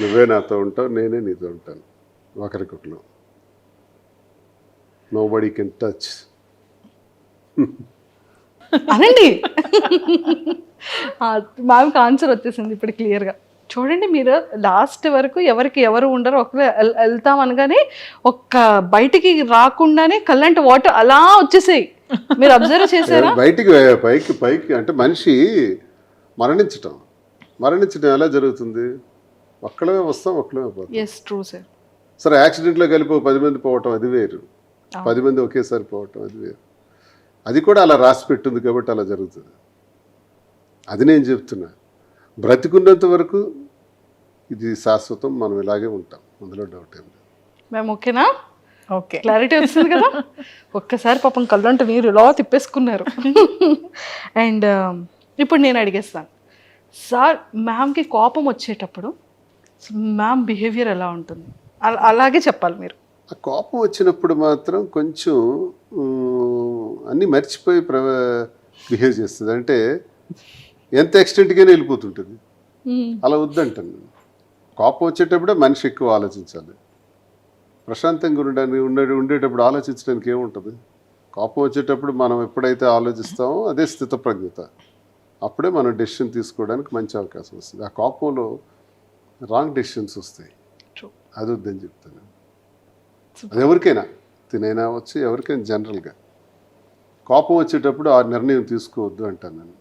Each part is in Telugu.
నువ్వే నాతో ఉంటావు నేనే నీతో ఉంటాను. ఒకరికొకరు నో బడీ కెన్ టచ్ అనండి మ్యామ్కి ఆన్సర్ వచ్చేసింది ఇప్పుడు క్లియర్గా చూడండి మీరు లాస్ట్ వరకు ఎవరికి ఎవరు ఉండరు ఒకరు వెళ్తాం అనగానే ఒక్క బయటికి రాకుండానే కల్లంటి వాటర్ అలా వచ్చేసాయి. మీరు అబ్జర్వ్ చేశారా? బయటికి పైకి పైకి అంటే మనిషి మరణించటం. మరణించడం ఎలా జరుగుతుంది? ఒక్కడమే వస్తాం ఒక్కడమే పోతాం. ఎస్ ట్రూ సార్ సరే యాక్సిడెంట్లో కలిపి పది మంది పోవటం అది వేరు. పది మంది ఒకేసారి పోవటం అది వేరు. అది కూడా అలా రాసి పెట్టింది కాబట్టి అలా జరుగుతుంది. అది నేను చెప్తున్నా. బ్రతికున్నంత వరకు ఇది శాశ్వతం మనం ఇలాగే ఉంటాం. అందులో డౌట్ ఏం లేదు. మేము ఓకేనా? ఓకే. క్లారిటీ వచ్చింది కదా? ఒక్కసారి పాపం కళ్ళంట నీరు ఇలా తిప్పేసుకున్నారు. అండ్ ఇప్పుడు నేను అడిగేస్తాను. సార్ మ్యామ్కి కోపం వచ్చేటప్పుడు మ్యామ్ బిహేవియర్ ఎలా ఉంటుంది? అలా- అలాగే చెప్పాలి మీరు. ఆ కోపం వచ్చినప్పుడు మాత్రం కొంచెం అన్నీ మర్చిపోయి ప్ర బిహేవ్ చేస్తుంది. అంటే ఎంత ఎక్స్టెంట్గానే వెళ్ళిపోతుంటుంది. అలా వద్దంటాను కోపం వచ్చేటప్పుడే మనిషి ఎక్కువ ఆలోచించాలి. ప్రశాంతంగా ఉండడానికి ఉండే ఉండేటప్పుడు ఆలోచించడానికి ఏముంటుంది? కోపం వచ్చేటప్పుడు మనం ఎప్పుడైతే ఆలోచిస్తామో అదే స్థితప్రజ్ఞత. అప్పుడే మనం డెసిషన్ తీసుకోవడానికి మంచి అవకాశం వస్తుంది. ఆ కోపంలో రాంగ్ డెసిషన్స్ వస్తాయి. అది వద్దని చెప్తాను. అది ఎవరికైనా తినైనా వచ్చి ఎవరికైనా జనరల్గా. కోపం వచ్చేటప్పుడు ఆ నిర్ణయం తీసుకోవద్దు అంటాను నేను.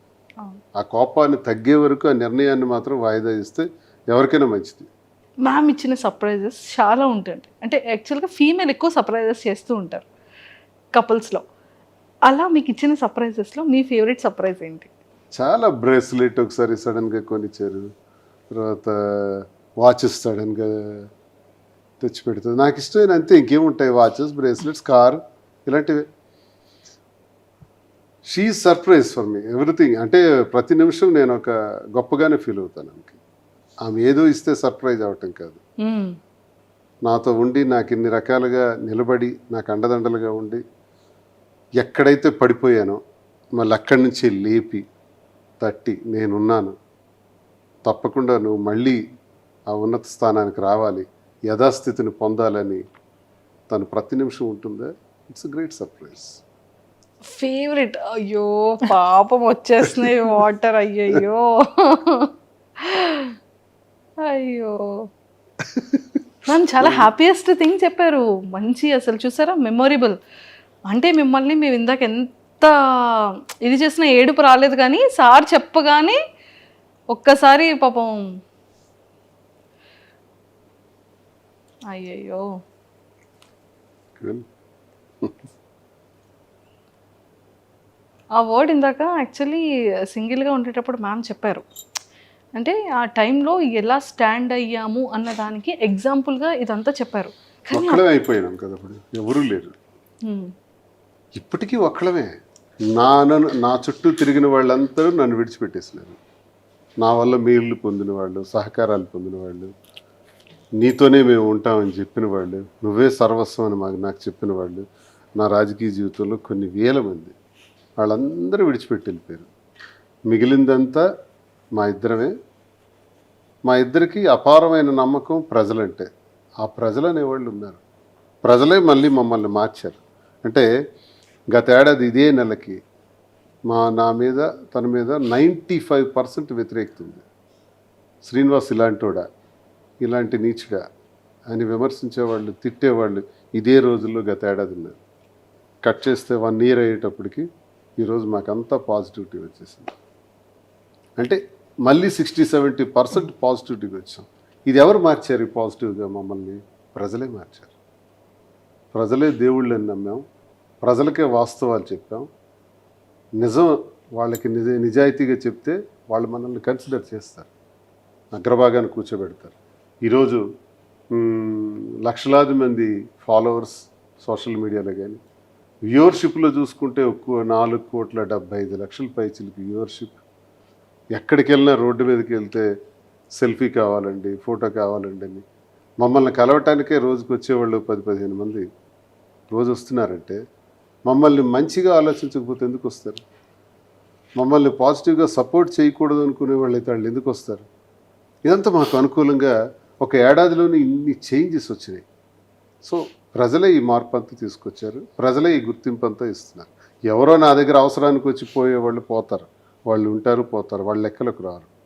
ఆ కోపాన్ని తగ్గే వరకు ఆ నిర్ణయాన్ని మాత్రం వాయిదా ఇస్తే ఎవరికైనా మంచిది. మ్యామ్ ఇచ్చిన సర్ప్రైజెస్ చాలా ఉంటాయి అంటే యాక్చువల్గా ఫీమేల్ ఎక్కువ సర్ప్రైజెస్ చేస్తూ ఉంటారు కపుల్స్లో అలా మీకు ఇచ్చిన సర్ప్రైజెస్లో మీ ఫేవరెట్ సర్ప్రైజ్ ఏంటి? చాలా బ్రేస్లెట్ ఒకసారి సడన్గా కొనిచ్చారు. తర్వాత వాచెస్ సడన్గా తెచ్చి పెడుతుంది నాకు ఇష్టమైన అంతే ఇంకేముంటాయి వాచెస్ బ్రేస్లెట్స్ కార్ ఇలాంటివి. She surprise for me everything అంటే ప్రతి నిమిషం నేను ఒక గొప్పగానే ఫీల్ అవుతాను ఆమెకి. ఆమె ఏదో ఇస్తే సర్ప్రైజ్ అవటం కాదు. నాతో ఉండి నాకు ఇన్ని రకాలుగా నిలబడి నాకు అండదండలుగా ఉండి ఎక్కడైతే పడిపోయానో మళ్ళీ అక్కడి నుంచి లేపి తట్టి నేనున్నాను. తప్పకుండా నువ్వు మళ్ళీ ఆ ఉన్నత స్థానానికి రావాలి యథాస్థితిని పొందాలని తను ప్రతి నిమిషం ఉంటుందా. ఇట్స్ గ్రేట్ సర్ప్రైజ్ ఫేవరెట్ అయ్యో పాపం వచ్చేస్తున్నాయి వాటర్ అయ్యయ్యో. అయ్యో. మ్యామ్ చాలా హ్యాపీయెస్ట్ థింగ్ చెప్పారు. మంచి అసలు చూసారా? మెమొరబుల్ అంటే మిమ్మల్ని మేము ఇందాక ఎంత ఇది చేసిన ఏడుపు రాలేదు కానీ సార్ చెప్పగానే ఒక్కసారి పాపం. అయ్యయ్యో. ఆ వర్డ్ ఇందాక యాక్చువల్లీ సింగిల్గా ఉండేటప్పుడు మ్యామ్ చెప్పారు. అంటే ఆ టైంలో ఎలా స్టాండ్ అయ్యాము అన్న దానికి ఎగ్జాంపుల్గా ఇదంతా చెప్పారు. ఒక్కడమే అయిపోయినాం కదా ఎవరూ లేరు. ఇప్పటికీ ఒక్కడమే. నా నన్ను నా చుట్టూ తిరిగిన వాళ్ళందరూ నన్ను విడిచిపెట్టేసినారు. నా వల్ల మేలు పొందిన వాళ్ళు సహకారాలు పొందిన వాళ్ళు నీతోనే మేము ఉంటామని చెప్పిన వాళ్ళు నువ్వే సర్వస్వం అని మాకు నాకు చెప్పిన వాళ్ళు నా రాజకీయ జీవితంలో కొన్ని వేల మంది. వాళ్ళందరూ విడిచిపెట్టి వెళ్ళిపోయారు. మిగిలిందంతా మా ఇద్దరమే. మా ఇద్దరికి అపారమైన నమ్మకం ప్రజలంటే. ఆ ప్రజలు అనేవాళ్ళు ఉన్నారు. ప్రజలే మళ్ళీ మమ్మల్ని మార్చారు. అంటే గతేడాది ఇదే నెలకి మా నా మీద తన మీద నైంటీ ఫైవ్ పర్సెంట్ వ్యతిరేకత ఉంది. శ్రీనివాస్ ఇలాంటోడా? ఇలాంటి నీచుడా? అని విమర్శించేవాళ్ళు తిట్టేవాళ్ళు ఇదే రోజుల్లో గత ఏడాది ఉన్నారు. కట్ చేస్తే వన్ ఇయర్ అయ్యేటప్పటికి ఈరోజు మాకంతా పాజిటివిటీ వచ్చేసింది. అంటే మళ్ళీ సిక్స్టీ సెవెంటీ పర్సెంట్ పాజిటివిటీకి వచ్చాం. ఇది ఎవరు మార్చారు ఈ పాజిటివ్గా మమ్మల్ని? ప్రజలే మార్చారు. ప్రజలే దేవుళ్ళని నమ్మాం. ప్రజలకే వాస్తవాలు చెప్పాం. నిజం వాళ్ళకి నిజ నిజాయితీగా చెప్తే వాళ్ళు మనల్ని కన్సిడర్ చేస్తారు. అగ్రభాగాన్ని కూర్చోబెడతారు. ఈరోజు లక్షలాది మంది ఫాలోవర్స్ సోషల్ మీడియాలో కానీ వ్యూవర్షిప్లో చూసుకుంటే ఒక్క నాలుగు కోట్ల డెబ్బై ఐదు లక్షల పైచిలకి వ్యూవర్షిప్ ఎక్కడికి వెళ్ళినా రోడ్డు మీదకి వెళ్తే సెల్ఫీ కావాలండి ఫోటో కావాలండి అని మమ్మల్ని కలవటానికే రోజుకు వచ్చేవాళ్ళు పది పదిహేను మంది. రోజు వస్తున్నారంటే మమ్మల్ని మంచిగా ఆలోచించకపోతే ఎందుకు వస్తారు? మమ్మల్ని పాజిటివ్గా సపోర్ట్ చేయకూడదు అనుకునే వాళ్ళు అయితే వాళ్ళు ఎందుకు వస్తారు? ఇదంతా మాకు అనుకూలంగా ఒక ఏడాదిలోనే ఇన్ని చేంజెస్ వచ్చినాయి. సో ప్రజలే ఈ మార్పు అంతా తీసుకొచ్చారు. ప్రజలే ఈ గుర్తింపు అంతా ఇస్తున్నారు. ఎవరో నా దగ్గర అవసరానికి వచ్చి పోయే వాళ్ళు పోతారు. వాళ్ళు ఉంటారు పోతారు. వాళ్ళ లెక్కలకు రారు.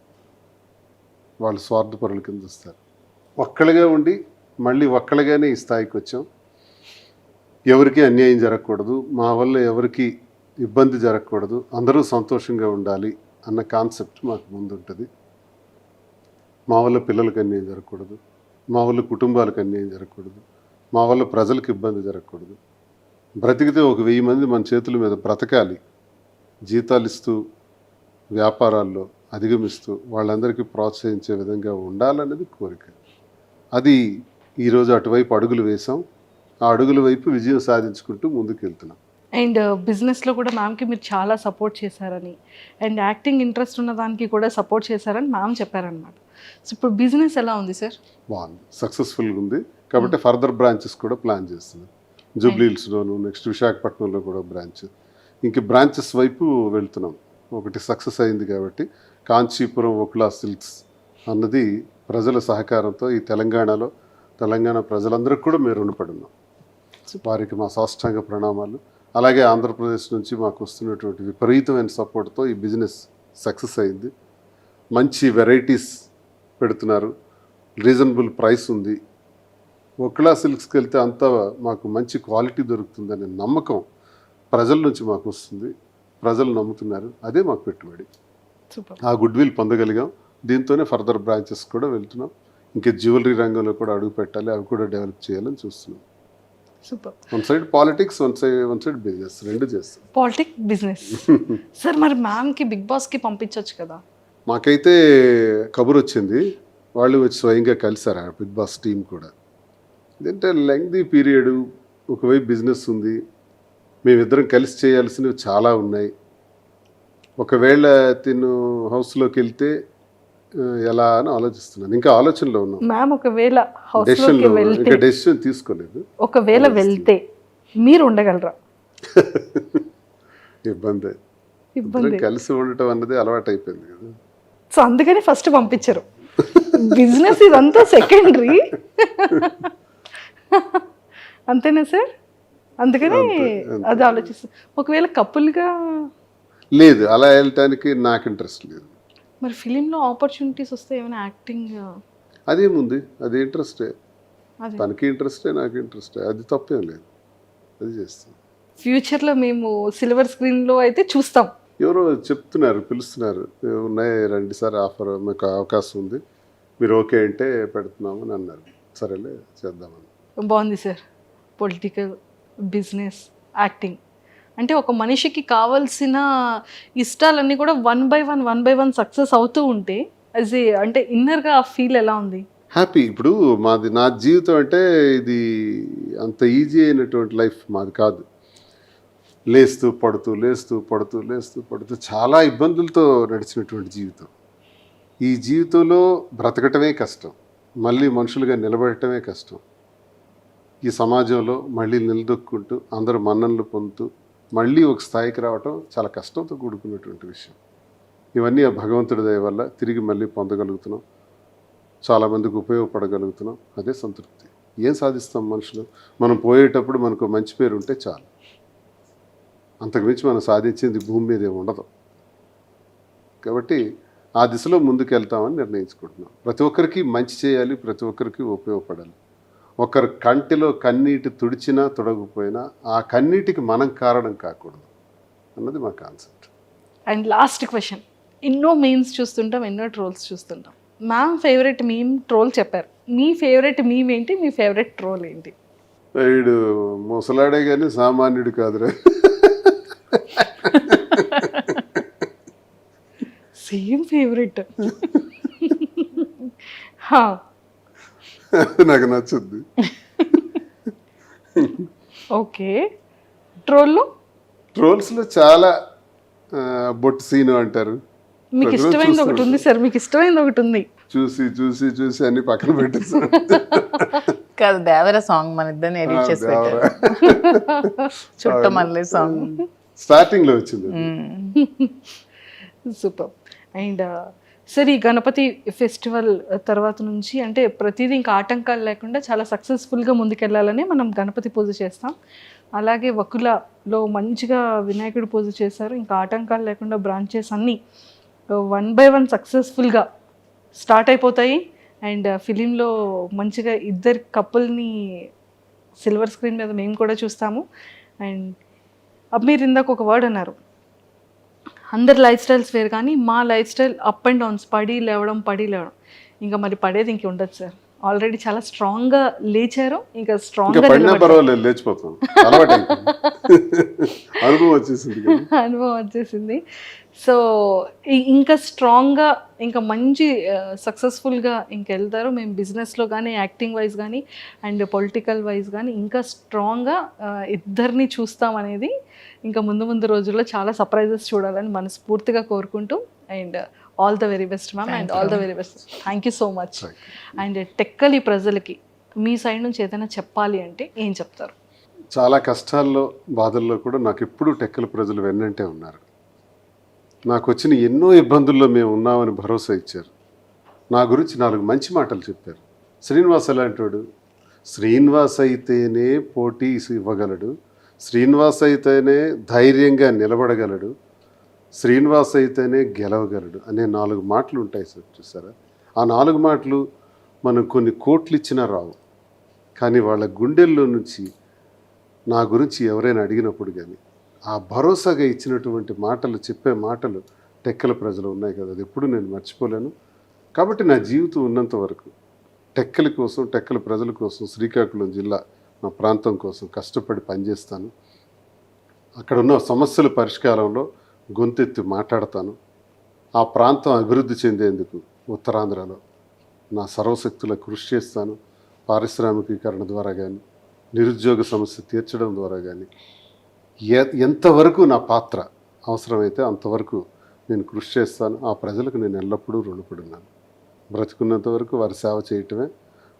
వాళ్ళు స్వార్థపరుల కింద వస్తారు. ఒక్కళ్ళగా ఉండి మళ్ళీ ఒక్కళ్ళగానే ఈ స్థాయికి వచ్చాం. ఎవరికి అన్యాయం జరగకూడదు మా వల్ల ఎవరికి ఇబ్బంది జరగకూడదు అందరూ సంతోషంగా ఉండాలి అన్న కాన్సెప్ట్ మాకు ముందు ఉంటుంది మా వల్ల పిల్లలకు అన్యాయం జరగకూడదు మా వల్ల కుటుంబాలకు అన్యాయం జరగకూడదు మా వల్ల ప్రజలకు ఇబ్బంది జరగకూడదు. బ్రతికితే ఒక వెయ్యి మంది మన చేతుల మీద బ్రతకాలి జీతాలు ఇస్తూ వ్యాపారాల్లో అధిగమిస్తూ వాళ్ళందరికీ ప్రోత్సహించే విధంగా ఉండాలన్నది కోరిక. అది ఈరోజు అటువైపు అడుగులు వేసాం ఆ అడుగుల వైపు విజయం సాధించుకుంటూ ముందుకు వెళ్తున్నాం అండ్ బిజినెస్లో కూడా మ్యామ్కి మీరు చాలా సపోర్ట్ చేశారని అండ్ యాక్టింగ్ ఇంట్రెస్ట్ ఉన్న దానికి కూడా సపోర్ట్ చేశారని మ్యామ్ చెప్పారనమాట సో ఇప్పుడు బిజినెస్ ఎలా ఉంది సార్ బాగుంది. సక్సెస్ఫుల్గా ఉంది. కాబట్టి ఫర్దర్ బ్రాంచెస్ కూడా ప్లాన్ చేస్తున్నాం. జూబ్లీ హిల్స్లోను నెక్స్ట్ విశాఖపట్నంలో కూడా బ్రాంచ్ ఇంక బ్రాంచెస్ వైపు వెళ్తున్నాం. ఒకటి సక్సెస్ అయింది కాబట్టి కాంచీపురం ఒక్లా సిల్క్స్ అన్నది ప్రజల సహకారంతో ఈ తెలంగాణలో తెలంగాణ ప్రజలందరికీ కూడా మేము రుణపడి ఉన్నాం. వారికి మా సాష్టాంగ ప్రణామాలు. అలాగే ఆంధ్రప్రదేశ్ నుంచి మాకు వస్తున్నటువంటి విపరీతమైన సపోర్ట్తో ఈ బిజినెస్ సక్సెస్ అయింది. మంచి వెరైటీస్ పెడుతున్నారు. రీజనబుల్ ప్రైస్ ఉంది. ఒక్లా సిల్క్స్కి వెళ్తే అంతా మాకు మంచి క్వాలిటీ దొరుకుతుందనే నమ్మకం ప్రజల నుంచి మాకు వస్తుంది. ప్రజలు నమ్ముతున్నారు. అదే మాకు పెట్టుబడి. ఆ గుడ్ విల్ పొందగలిగాం. దీంతోనే ఫర్దర్ బ్రాంచెస్ కూడా వెళ్తున్నాం. ఇంకా జ్యువెలరీ రంగంలో కూడా అడుగు పెట్టాలి. అవి కూడా డెవలప్ చేయాలని చూస్తున్నాం. Super. One side politics one side one side business రెండు చేస్తాం. Politic business. సార్ మరి మ్యామ్కి బిగ్ బాస్కి పంపించవచ్చు కదా? మాకైతే కబుర్ వచ్చింది. వాళ్ళు వచ్చి స్వయంగా కలిసారు బిగ్ బాస్ టీం కూడా. ఇదంటే లెంగ్దీ పీరియడ్ ఒకవైపు బిజినెస్ ఉంది. మేమిద్దరం కలిసి చేయాల్సినవి చాలా ఉన్నాయి. ఒకవేళ తిను హౌస్లోకి వెళ్తే ఎలా అని ఆలోచిస్తున్నాను. ఇంకా ఆలోచనలో ఉన్నాం. మ్యామ్ ఒకవేళ డెసిషన్లో వెళ్తే డెసిషన్ తీసుకోలేదు. ఒకవేళ వెళ్తే మీరు ఉండగలరా? ఇబ్బంది. ఇబ్బంది. కలిసి ఉండటం అన్నది అలవాటు అయిపోయింది కదా. సో అందుకని ఫస్ట్ పంపించరు. బిజినెస్ ఇదంతా సెకండరీ అంతేనా సార్ అందుకని. అది ఆలోచిస్తాను ఒకవేళ కపుల్గా లేదు అలా వెళ్ళటానికి నాకు ఇంట్రెస్ట్ లేదు. మరి ఫిలింలో ఆపర్చునిటీస్ వస్తే ఏమైనా యాక్టింగ్ అదేముంది? అది ఇంట్రెస్టే. తనకి ఇంట్రెస్టే నాకు ఇంట్రెస్టే. అది తప్పేం లేదు. అది చేస్తాం. ఫ్యూచర్లో మేము సిల్వర్ స్క్రీన్లో అయితే చూస్తాం. ఎవరో చెప్తున్నారు పిలుస్తున్నారు. "ఏ, ఉన్నాయి రండి సార్ ఆఫర్ మీకు అవకాశం ఉంది. మీరు ఓకే అంటే పెడుతున్నాము అని అన్నారు. సరేలే చేద్దామని. బాగుంది సార్. Political business acting. అంటే ఒక మనిషికి కావాల్సిన ఇష్టాలన్నీ కూడా one by one one by one success అవుతూ ఉంటే యాజ్ ఏ అంటే ఇన్నర్గా ఆ ఫీల్ ఎలా ఉంది? హ్యాపీ ఇప్పుడు మాది నా జీవితం అంటే ఇది అంత ఈజీ అయినటువంటి లైఫ్ మాది కాదు. లేస్తూ పడుతూ లేస్తూ పడుతూ లేస్తూ పడుతూ చాలా ఇబ్బందులతో నడిచినటువంటి జీవితం. ఈ జీవితంలో బ్రతకటమే కష్టం. మళ్ళీ మనుషులుగా నిలబడటమే కష్టం. ఈ సమాజంలో మళ్ళీ నిలదొక్కుంటూ అందరూ మన్ననలు పొందుతూ మళ్ళీ ఒక స్థాయికి రావటం చాలా కష్టంతో కూడుకున్నటువంటి విషయం. ఇవన్నీ ఆ భగవంతుడి దయ వల్ల తిరిగి మళ్ళీ పొందగలుగుతున్నాం. చాలామందికి ఉపయోగపడగలుగుతున్నాం. అదే సంతృప్తి. ఏం సాధిస్తాం మనుషులు? మనం పోయేటప్పుడు మనకు మంచి పేరు ఉంటే చాలు. అంతకుమించి మనం సాధించింది భూమి మీద ఏమి ఉండదు. కాబట్టి ఆ దిశలో ముందుకు వెళ్తామని నిర్ణయించుకుంటున్నాం. ప్రతి ఒక్కరికి మంచి చేయాలి ప్రతి ఒక్కరికి ఉపయోగపడాలి. ఒకరి కంటిలో కన్నీటి తుడిచినా తుడగపోయినా ఆ కన్నీటికి మనం కారణం కాకూడదు అన్నది మా కాన్సెప్ట్. And last question. ఎన్నో మీమ్స్ చూస్తుంటాం ఎన్నో ట్రోల్స్ చూస్తుంటాం. మ్యామ్ ఫేవరెట్ మీమ్ ట్రోల్ చెప్పారు. మీ ఫేవరెట్ మీమ్ ఏంటి? మీ ఫేవరెట్ ట్రోల్ ఏంటి? వీడు ముసలాడే కానీ సామాన్యుడు కాదురా. సేమ్ ఫేవరెట్ నాకు నచ్చుద్ది. ఓకే. ట్రోల్లో? ట్రోల్స్లో చాలా బొట్టు సీను అంటారు. మీకు ఇష్టమైనది ఒకటి ఉంది సార్ మీకు ఇష్టమైనది ఒకటి ఉంది. చూసి చూసి చూసి అన్ని పక్కన పెట్టేసారు కాదు దేవర సాంగ్ మన ఇద్దరిని ఎడిట్ చేసి పెట్టారు. చుట్ట మళ్ళీ సాంగ్. స్టార్టింగ్లో వచ్చింది. సూపర్. అండ్ సరే ఈ గణపతి ఫెస్టివల్ uh, తర్వాత నుంచి అంటే ప్రతిదీ ఇంకా ఆటంకాలు లేకుండా చాలా సక్సెస్ఫుల్గా ముందుకెళ్ళాలని మనం గణపతి పూజ చేస్తాం. అలాగే వకులలో మంచిగా వినాయకుడు పూజ చేశారు. ఇంకా ఆటంకాలు లేకుండా బ్రాంచెస్ అన్నీ వన్ బై వన్ సక్సెస్ఫుల్గా స్టార్ట్ అయిపోతాయి. అండ్ uh, ఫిలింలో మంచిగా ఇద్దరు కపుల్ని సిల్వర్ స్క్రీన్ మీద మేము కూడా చూస్తాము. అండ్ అప్పుడు మీరు ఇందాక ఒక వర్డ్ అన్నారు. అందరి లైఫ్ స్టైల్స్ వేరు కానీ మా life style up and downs పడి లేవడం పడి లేవడం. ఇంకా మరి పడేది ఇంక ఉండదు సార్ ఆల్రెడీ చాలా స్ట్రాంగ్గా లేచారు. ఇంకా స్ట్రాంగ్గా పడినా పర్వాలేదు లేచిపోతాం. అనుభవం వచ్చేసింది. అనుభవం వచ్చేసింది. సో ఇంకా స్ట్రాంగ్గా ఇంకా మంచి సక్సెస్ఫుల్గా ఇంకా వెళ్తారు. మేము బిజినెస్లో కానీ యాక్టింగ్ వైజ్ కానీ అండ్ పొలిటికల్ వైజ్ కానీ ఇంకా స్ట్రాంగ్గా ఇద్దరిని చూస్తాం అనేది ఇంకా ముందు ముందు రోజుల్లో చాలా సర్ప్రైజెస్ చూడాలని మనస్ఫూర్తిగా కోరుకుంటూ and all the very best ma'am and all the very best thank you so much and Tekkali ప్రజలకి మీ సైడ్ నుంచి ఏదైనా చెప్పాలి అంటే ఏం చెప్తారు? చాలా కష్టాల్లో బాధల్లో కూడా నాకు ఎప్పుడూ టెక్కల ప్రజలు వెన్నంటే ఉన్నారు. నాకు వచ్చిన ఎన్నో ఇబ్బందుల్లో మేము ఉన్నామని భరోసా ఇచ్చారు. నా గురించి నాలుగు మంచి మాటలు చెప్పారు. శ్రీనివాస్ ఎలాంటివాడు శ్రీనివాస్ అయితేనే పోటీ ఇవ్వగలడు. శ్రీనివాస్ అయితేనే ధైర్యంగా నిలబడగలడు. శ్రీనివాస్ అయితేనే గెలవగలడు అనే నాలుగు మాటలు ఉంటాయి సార్ చూసారా? ఆ నాలుగు మాటలు మనం కొన్ని కోట్లు ఇచ్చినా రావు. కానీ వాళ్ళ గుండెల్లో నుంచి నా గురించి ఎవరైనా అడిగినప్పుడు కానీ ఆ భరోసాగా ఇచ్చినటువంటి మాటలు చెప్పే మాటలు టెక్కల ప్రజలు ఉన్నాయి కదా అది ఎప్పుడు నేను మర్చిపోలేను. కాబట్టి నా జీవితం ఉన్నంత వరకు టెక్కల కోసం టెక్కల ప్రజల కోసం శ్రీకాకుళం జిల్లా నా ప్రాంతం కోసం కష్టపడి పనిచేస్తాను. అక్కడ ఉన్న సమస్యల పరిష్కారంలో గొంతెత్తి మాట్లాడతాను. ఆ ప్రాంతం అభివృద్ధి చెందేందుకు ఉత్తరాంధ్రలో నా సర్వశక్తుల కృషి చేస్తాను. పారిశ్రామికీకరణ ద్వారా కానీ నిరుద్యోగ సమస్య తీర్చడం ద్వారా కానీ ఎ ఎంతవరకు నా పాత్ర అవసరమైతే అంతవరకు నేను కృషి చేస్తాను. ఆ ప్రజలకు నేను ఎల్లప్పుడూ రుణపడి ఉన్నాను బ్రతికున్నంత వరకు వారి సేవ చేయటమే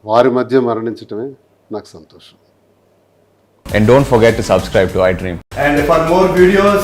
వారి మధ్య మరణించటమే నాకు సంతోషం. And don't forget to subscribe to iDream. And for more videos,